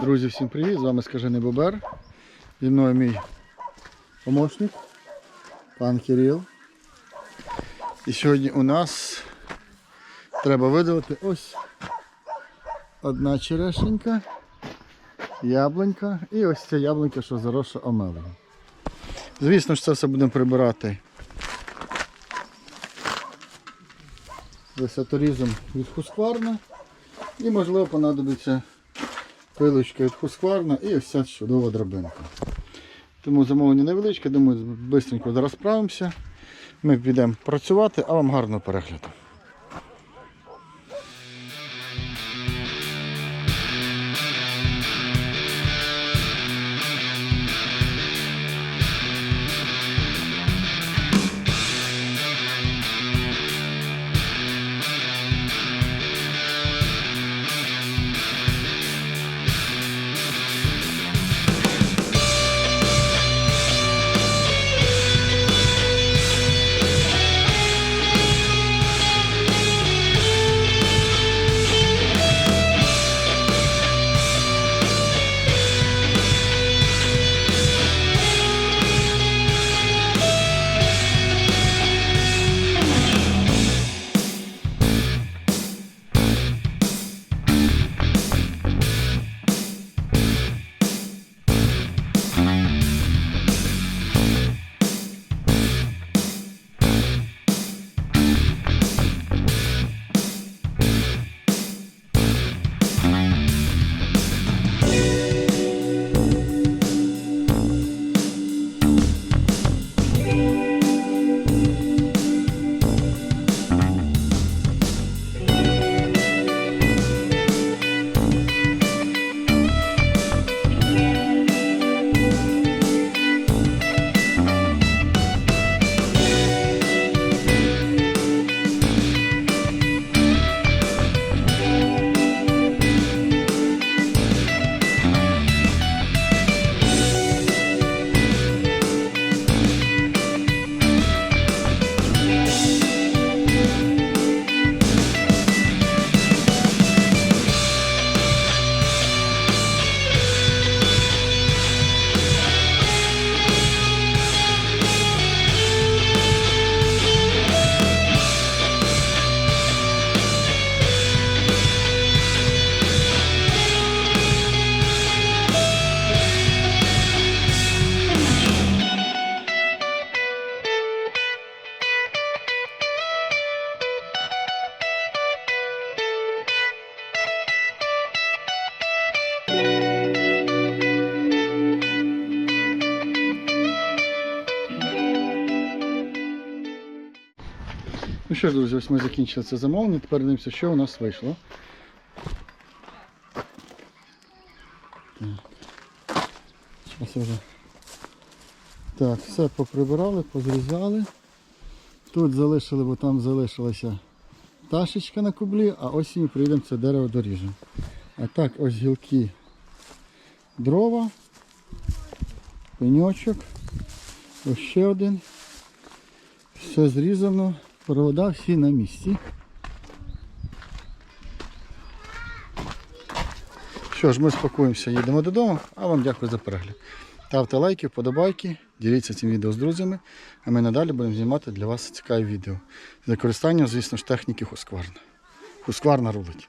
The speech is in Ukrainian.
Друзі, всім привіт! З вами Скажений Бобер. Зі мною мій помощник, пан Кирил. І сьогодні у нас треба видалити ось одна черешенька, яблунька і ось ця яблунька, що заросла омелою. Звісно ж, це все будемо прибирати висоторізом від хускварна. І можливо понадобиться пилочка від хускварна і ось ця чудова драбинка. Тому замовлення невеличке, думаю, швидко зараз справимося. Ми підемо працювати, а вам гарного перегляду. Ну що ж, друзі, ось ми закінчили це замовлення. Тепер дивимося, що у нас вийшло. Так. Вже. Так, все поприбирали, позрізали. Тут залишили, бо там залишилася ташечка на кублі, а осінню приїдемо це дерево доріжемо. А так, ось гілки дрова, пеньочок, ось ще один. Все зрізано, провода всі на місці. Що ж, ми спакуємося, їдемо додому, а вам дякую за перегляд. Ставте лайки, вподобайки, діліться цим відео з друзями, а ми надалі будемо знімати для вас цікаві відео. З використанням, звісно ж, техніки Хускварна. Хускварна рулить.